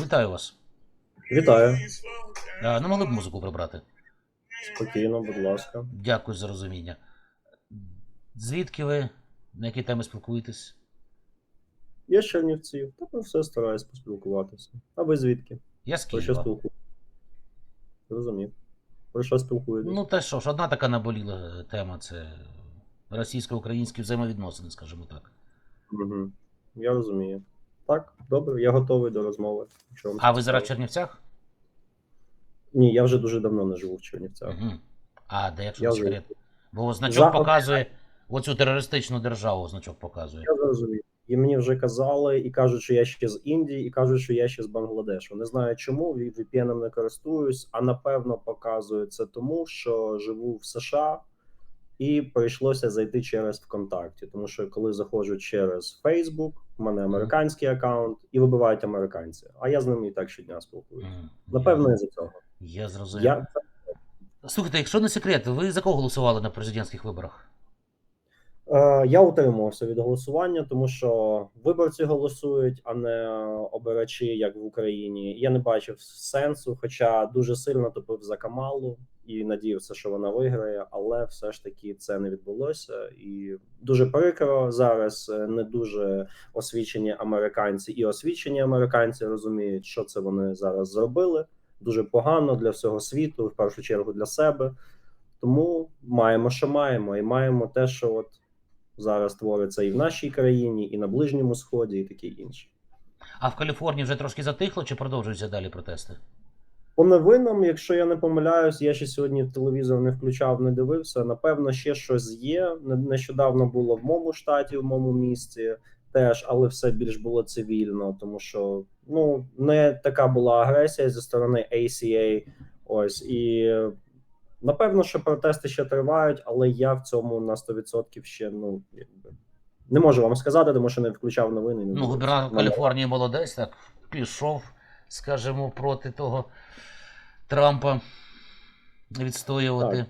Вітаю вас. Вітаю. А, не могли б музику прибрати? Спокійно, будь ласка. Дякую за розуміння. Звідки ви? На які теми спілкуєтесь? Я з Чернівців, та про все стараюсь поспілкуватися. А ви звідки? Я з Про що Києва. спілкуєтесь? Зрозумів. Про що спілкуєтесь? Ну, те що ж, одна така наболіла тема це російсько-українські взаємовідносини, скажімо так. Угу. Я розумію. Так, добре, я готовий до розмови. Якщо А ви зараз в. Чернівцях? Ні, я вже дуже давно не живу в Чернівцях. Угу. А, де якщо Я не вже- секрет? Бо значок Заход- показує оцю терористичну державу, значок показує. Я зрозумів. І мені вже казали, і кажуть, що я ще з Індії, і кажуть, що я ще з Бангладешу. Не знаю чому, VPN не користуюсь, а напевно показують це тому, що живу в США і прийшлося зайти через ВКонтакті. Тому що коли заходжу через Facebook, в мене американський аккаунт, і вибивають американці. А я з ними і так щодня спілкуюся. Напевно, я, із-за цього. я зрозумів. Я Слухайте, якщо не секрет, ви за кого голосували на президентських виборах? Е, Я утримувався від голосування, тому що виборці голосують, а не обирачі, як в Україні. Я не бачив сенсу, хоча дуже сильно топив за Камалу і надіявся, що вона виграє, але все ж таки це не відбулося. І дуже прикро зараз е, не дуже освічені американці і освічені американці розуміють, що це вони зараз зробили. Дуже погано для всього світу, в першу чергу для себе. Тому маємо, що маємо, і маємо те, що от зараз твориться і в нашій країні, і на Ближньому Сході, і таке інше. А в Каліфорнії вже трошки затихло чи продовжуються далі протести? По новинам, якщо я не помиляюсь, я ще сьогодні телевізор не включав, не дивився. Напевно, ще щось є. Не- Нещодавно було в моєму штаті, в моєму місті теж, але все більш було цивільно, тому що ну не така була агресія зі сторони ACA. Ось і напевно, що протести ще тривають, але я в цьому на 100% ще ну якби не можу вам сказати, тому що не включав новини. не Ну, губернатор Каліфорнії молодець, так пішов, скажімо, проти того Трампа відстоювати. Так.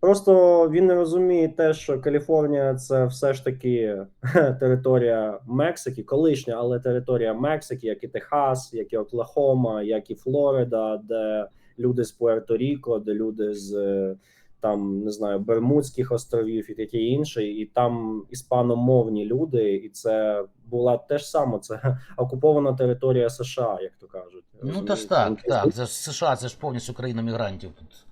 Просто він не розуміє те, що Каліфорнія це все ж таки територія Мексики, колишня, але територія Мексики, як і Техас, як і Оклахома, як і Флорида, де люди з Пуерто-Ріко, де люди з е, там не знаю Бермудських островів і таке інше, і там іспаномовні люди, і це була теж саме це окупована територія США, як то кажуть. Ну, та ж так, так. Це ж США, це ж повністю країна мігрантів тут.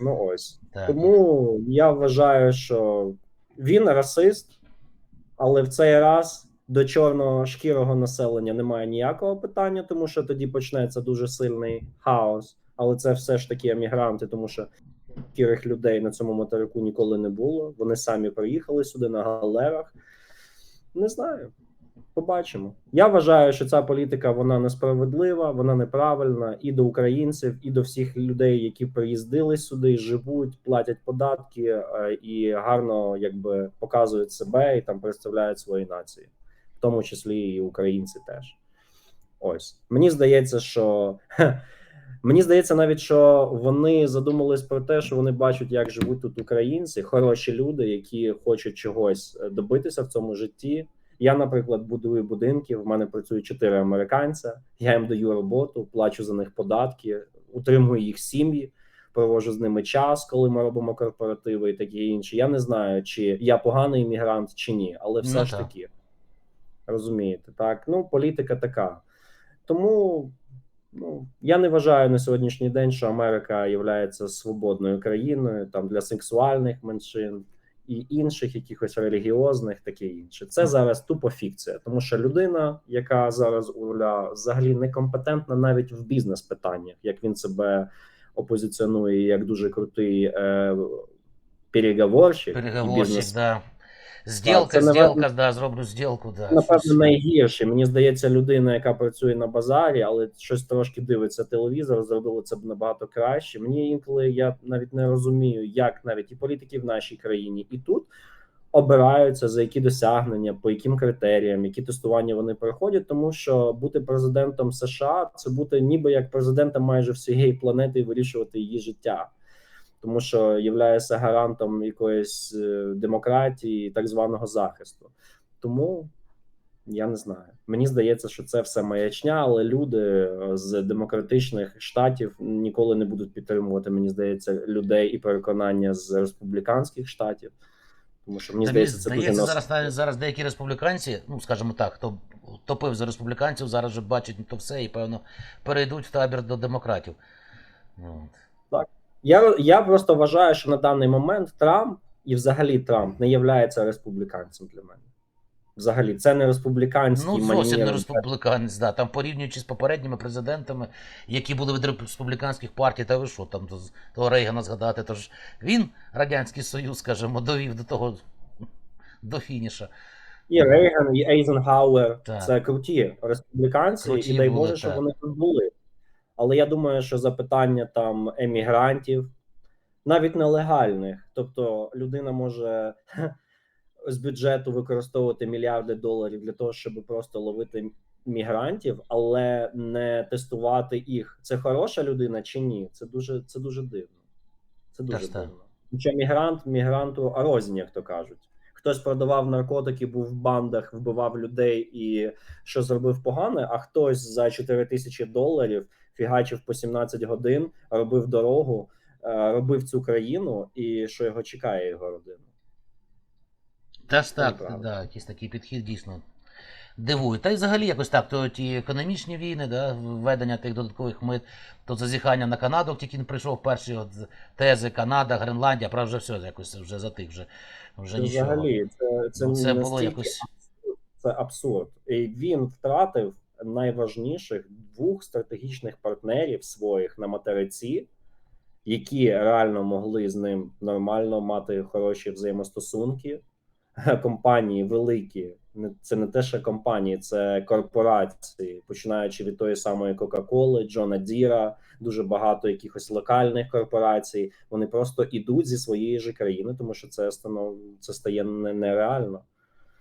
Ну ось. Так. Тому я вважаю, що він расист, але в цей раз до чорного шкірого населення немає ніякого питання, тому що тоді почнеться дуже сильний хаос. Але це все ж таки емігранти, тому що шкірих людей на цьому материку ніколи не було. Вони самі приїхали сюди на галерах. Не знаю. Побачимо. Я вважаю, що ця політика вона несправедлива, вона неправильна і до українців, і до всіх людей, які приїздили сюди, живуть, платять податки е, і гарно якби показують себе і там представляють свої нації, в тому числі і українці теж. Ось мені здається, що мені здається, навіть що вони задумались про те, що вони бачать, як живуть тут українці, хороші люди, які хочуть чогось е, добитися в цьому житті. Я, наприклад, будую будинки. В мене працюють чотири американця. Я їм даю роботу, плачу за них податки, утримую їх сім'ї, проводжу з ними час, коли ми робимо корпоративи і таке інше. Я не знаю, чи я поганий іммігрант чи ні, але все Ну, ж так. таки розумієте, так ну політика така. Тому ну я не вважаю на сьогоднішній день, що Америка є свободною країною там для сексуальних меншин і інших якихось релігіозних, таке інше. Це зараз тупо фікція, тому що людина, яка зараз у руля, взагалі некомпетентна навіть в бізнес питаннях, як він себе опозиціонує як дуже крутий е, переговорщик, і бізнес да. Зділка, це, зділка, да, зроблю зділку, да. напевно щось. найгірше. Мені здається, людина, яка працює на базарі, але щось трошки дивиться телевізор, зробила це б набагато краще. Мені інколи я навіть не розумію, як навіть і політики в нашій країні, і тут обираються за які досягнення, по яким критеріям, які тестування вони проходять. Тому що бути президентом США це бути ніби як президентом майже всієї планети і вирішувати її життя. Тому що являється гарантом якоїсь е, демократії, так званого захисту. Тому я не знаю. Мені здається, що це все маячня, але люди е, з демократичних штатів ніколи не будуть підтримувати, мені здається, людей і переконання з республіканських штатів. Тому що мені Та здається, це здається, нас... зараз навіть зараз деякі республіканці, ну скажімо так, хто топив за республіканців, зараз вже бачать то все і певно перейдуть в табір до демократів. Ну. Я, я просто вважаю, що на даний момент Трамп і взагалі Трамп не являється республіканцем для мене. Взагалі, це не республіканський Ну, зовсім не республіканець, да. Там порівнюючи з попередніми президентами, які були від республіканських партій, та ви що, там то, того Рейгана згадати, то ж він Радянський Союз, скажімо, довів до того до фініша. І Рейган, і Ейзенхауер Так. це круті республіканці, Круті і дай Боже, що так. вони тут були. Але я думаю, що запитання там емігрантів, навіть нелегальних, тобто людина може з бюджету використовувати мільярди доларів для того, щоб просто ловити мігрантів, але не тестувати їх. Це хороша людина чи ні? Це дуже це дуже дивно. Це дуже Та дивно. Хоча мігрант мігранту рознь, як то кажуть. Хтось продавав наркотики, був в бандах, вбивав людей і що зробив погане, а хтось за 4 тисячі доларів фігачив по 17 годин, робив дорогу, е, робив цю країну, і що його чекає його родина. Та ж так, да, якийсь такий підхід дійсно дивує. Та й взагалі якось так, то ті економічні війни, да, введення тих додаткових мит, то зазіхання на Канаду, тільки не прийшов перші от тези Канада, Гренландія, правда, вже все якось вже затих, вже, вже Це нічого. взагалі це, це, Ну, це було якось. абсурд, це абсурд. І він втратив найважніших двох стратегічних партнерів своїх на материці, які реально могли з ним нормально мати хороші взаємостосунки. Компанії великі, це не те, що компанії, це корпорації, починаючи від тої самої Кока-Коли, Джона Діра, дуже багато якихось локальних корпорацій. Вони просто ідуть зі своєї ж країни, тому що це це стає не- нереально.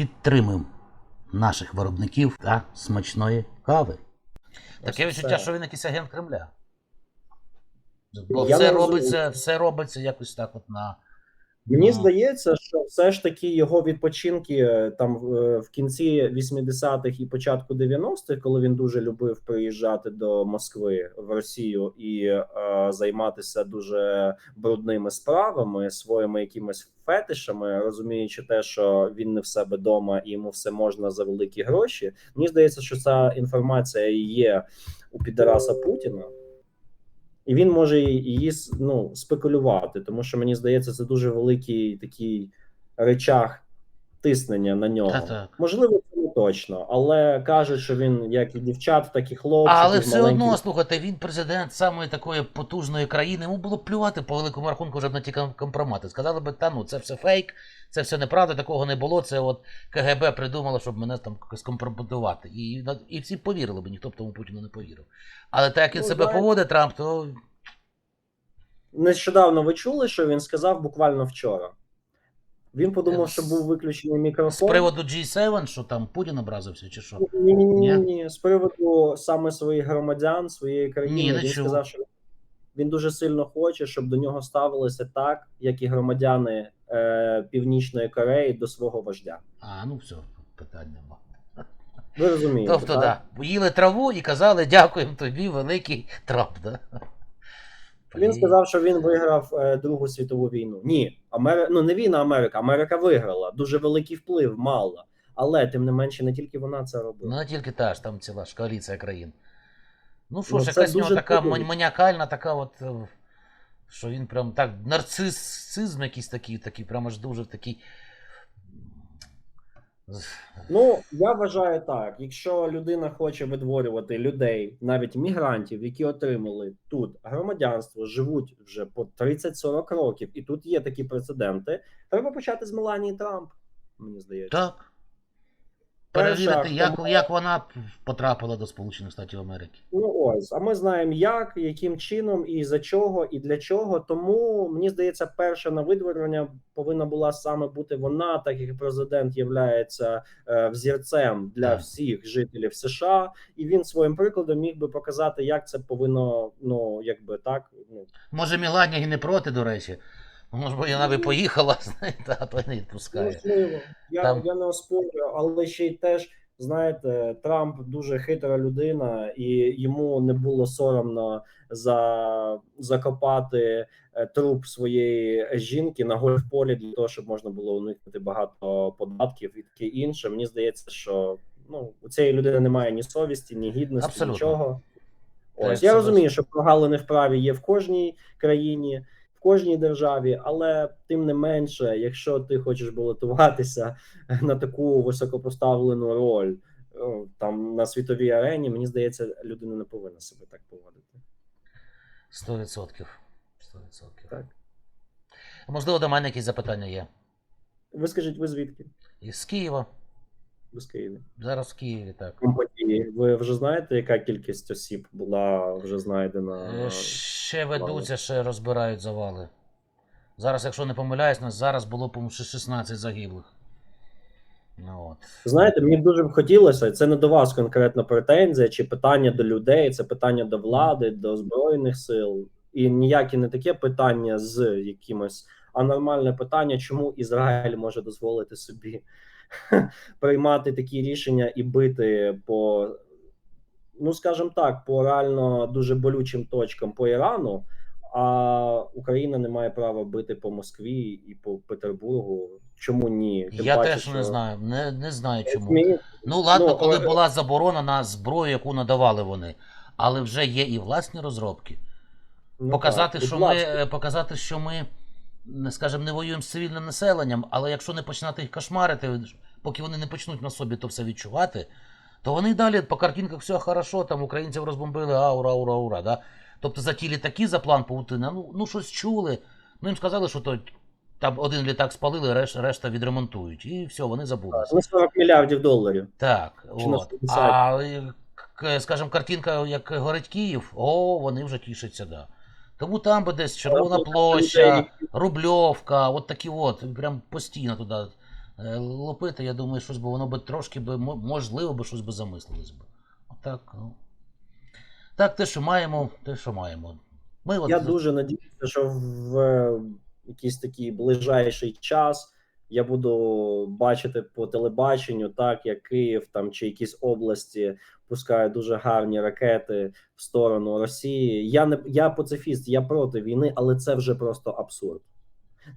Підтримуємо наших виробників та смачної кави. Таке відчуття, що він якийсь агент Кремля. Бо все робиться, все робиться якось так от на. Мені здається, що все ж таки його відпочинки е, там в- в кінці 80-х і початку 90-х, коли він дуже любив приїжджати до Москви в Росію і е, займатися дуже брудними справами, своїми якимись фетишами, розуміючи те, що він не в себе вдома і йому все можна за великі гроші. Мені здається, що ця інформація є у підараса Путіна. І він може її ну, спекулювати, тому що мені здається, це дуже великий такий речах тиснення на нього. Можливо, точно, але кажуть, що він як і дівчат, так і хлопців. Але і все маленьких- одно, слухайте, він президент самої такої потужної країни. Йому було плювати по великому рахунку вже на ті компромати. Сказали би, та ну це все фейк, це все неправда, такого не було. Це от КГБ придумало, щоб мене там скомпрометувати. І, і всі повірили би, ніхто б тому Путіну не повірив. Але так як він Ну, себе поводить, Трамп, то Нещодавно ви чули, що він сказав буквально вчора. Він подумав, що був виключений мікрофон. з приводу G7, що там Путін образився, чи що? Ні, ні, ні, Ні? З приводу саме своїх громадян, своєї країни. Ні, не він чув. сказав, що він дуже сильно хоче, щоб до нього ставилися так, як і громадяни е, Північної Кореї до свого вождя. А, ну все, питань нема. Ви розумієте? Тобто, так? да, поїли траву і казали, дякуємо тобі, великий Трамп. Да? Він сказав, що він виграв е, Другу світову війну. Ні, Амери... ну не війна Америка. Америка виграла. Дуже великий вплив мала. Але тим не менше, не тільки вона це робила. Ну, не тільки та ж, там ціла ж коаліція країн. Ну що Ну, ж, це якась нього така дивно. маніакальна, така от, е, що він прям так, нарцисизм якийсь такий, такий, прям аж дуже такий. Ну я вважаю так: якщо людина хоче видворювати людей, навіть мігрантів, які отримали тут громадянство, живуть вже по 30-40 років, і тут є такі прецеденти. Треба почати з Меланії Трамп. Мені здається. Так. Перевірити, як, хто- як вона потрапила до Сполучених Штатів Америки. Ну ось, а ми знаємо, як, яким чином, і за чого, і для чого. Тому мені здається, перша на видворення повинна була саме бути вона, так як президент являється е, взірцем для Так. всіх жителів США, і він своїм прикладом міг би показати, як це повинно, ну якби так. Ну Може, Міланія і не проти, до речі. Може, б вона би поїхала, знаєте, а то не відпускає. можливо, я, Там- я не оспорюю, але ще й теж. Знаєте, Трамп дуже хитра людина, і йому не було соромно за закопати е, труп своєї жінки на гольф-полі для того, щоб можна було уникнути багато податків і таке інше. Мені здається, що ну у цієї людини немає ні совісті, ні гідності, Абсолютно. нічого. Ось я розумію, що прогалини в праві є в кожній країні, в кожній державі, але тим не менше, якщо ти хочеш балотуватися на таку високопоставлену роль там на світовій арені, мені здається, людина не повинна себе так поводити. Сто відсотків. Сто відсотків. Так. Можливо, до мене якісь запитання є. Ви скажіть, ви звідки? Із Києва. Ви з Києва? Зараз в Києві, так. Компанії. Ви вже знаєте, яка кількість осіб була вже знайдена? Е, Ще ведуться, ще розбирають завали. Зараз, якщо не помиляюсь, нас зараз було, по-моєму, 16 загиблих. Ну, от. Знаєте, мені б дуже б хотілося, це не до вас конкретно претензія чи питання до людей, це питання до влади, до збройних сил, і ніяке не таке питання з якимось, а нормальне питання, чому Ізраїль може дозволити собі приймати такі рішення і бити по, ну скажімо так, по реально дуже болючим точкам по Ірану. А Україна не має права бити по Москві і по Петербургу. Чому ні? Тим Я паче, теж не знаю. Не, не знаю чому. Мені- Ну, ладно, Ну, коли е, була заборона на зброю, яку надавали вони. Але вже є і власні розробки. Ну, показати, так, що будь ми, ласка. е, показати, що ми, скажімо, не воюємо з цивільним населенням, але якщо не починати їх кошмарити, поки вони не почнуть на собі то все відчувати, то вони далі по картинках все хорошо, там українців розбомбили, аура, аура, аура. Да? Тобто за ті літаки, за план паутина, ну, ну щось чули. Ну їм сказали, що то, там один літак спалили, реш, решта відремонтують. І все, вони забули. Ну, 40 мільярдів доларів. Так, от. А, е, скажімо, картинка, як горить Київ, о, вони вже тішаться, да. Тому там би десь Червона площа, Рубльовка, от такі от, прям постійно туди лопити, я думаю, щось би воно би трошки би, можливо, би щось би замислилось би. Отак, ну. Так, те, що маємо, те, що маємо. Ми от, Я дуже надіюся, що в е, якийсь такий ближайший час я буду бачити по телебаченню, так як Київ там чи якісь області пускають дуже гарні ракети в сторону Росії. Я не я пацифіст, я проти війни, але це вже просто абсурд.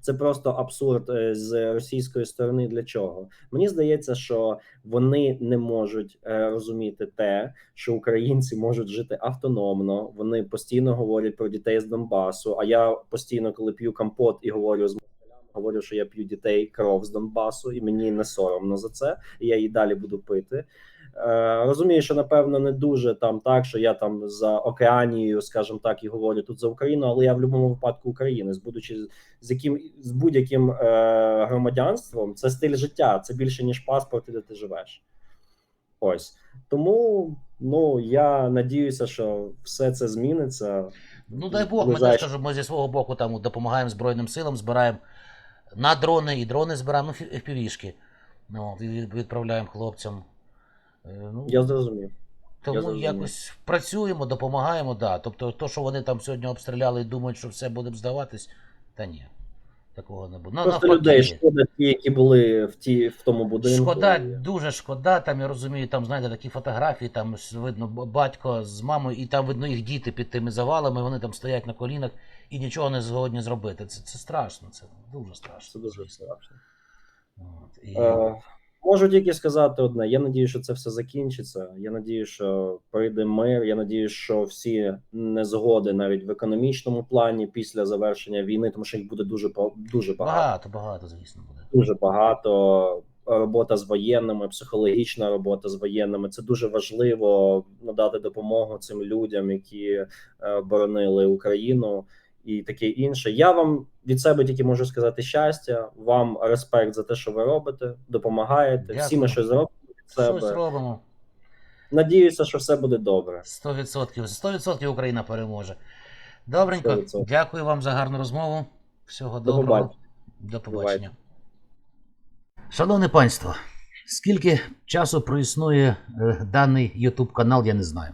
Це просто абсурд е, з російської сторони. Для чого? Мені здається, що вони не можуть е, розуміти те, що українці можуть жити автономно. Вони постійно говорять про дітей з Донбасу. А я постійно, коли п'ю компот і говорю з говорю, що я п'ю дітей кров з Донбасу, і мені не соромно за це. І я її далі буду пити. Е, розумію, що напевно не дуже там так, що я там за Океанією, скажімо так, і говорю тут за Україну, але я в будь-якому випадку українець, будучи з яким з будь-яким е, громадянством, це стиль життя, це більше ніж паспорт, де ти живеш. Ось тому ну я надіюся, що все це зміниться. Ну дай Бог, ми теж кажу, ми зі свого боку там допомагаємо Збройним силам, збираємо на дрони і дрони збираємо, ну, FPV-шки. Ну, і відправляємо хлопцям. Е, Ну, Я зрозумів. тому Я якось працюємо, допомагаємо, да. Тобто, то, що вони там сьогодні обстріляли і думають, що все буде здаватись, та ні. Такого не буде. Ну, Просто навпаки. людей шкода, ті, які були в ті в тому будинку. Шкода, дуже шкода. Там я розумію, там знаєте такі фотографії, там видно батько з мамою, і там видно їх діти під тими завалами. Вони там стоять на колінах і нічого не згодні зробити. Це, це страшно, це дуже страшно. Це дуже страшно. От, і... Е, можу тільки сказати одне: я надію, що це все закінчиться. Я надію, що прийде мир. Я надію, що всі незгоди навіть в економічному плані після завершення війни, тому що їх буде дуже дуже багато. Багато, багато, звісно, буде. Дуже багато. Робота з воєнними, психологічна робота з воєнними. Це дуже важливо надати допомогу цим людям, які е, боронили Україну і таке інше. Я вам від себе тільки можу сказати щастя, вам респект за те, що ви робите, допомагаєте. Всі ми Дякую. щось зробимо від себе. Щось робимо. Надіюся, що все буде добре. 100%. 100% Україна переможе. Добренько. 100%. Дякую вам за гарну розмову. Всього До доброго. побачення. До побачення. Шановне панство, скільки часу проіснує е, даний YouTube канал, я не знаю.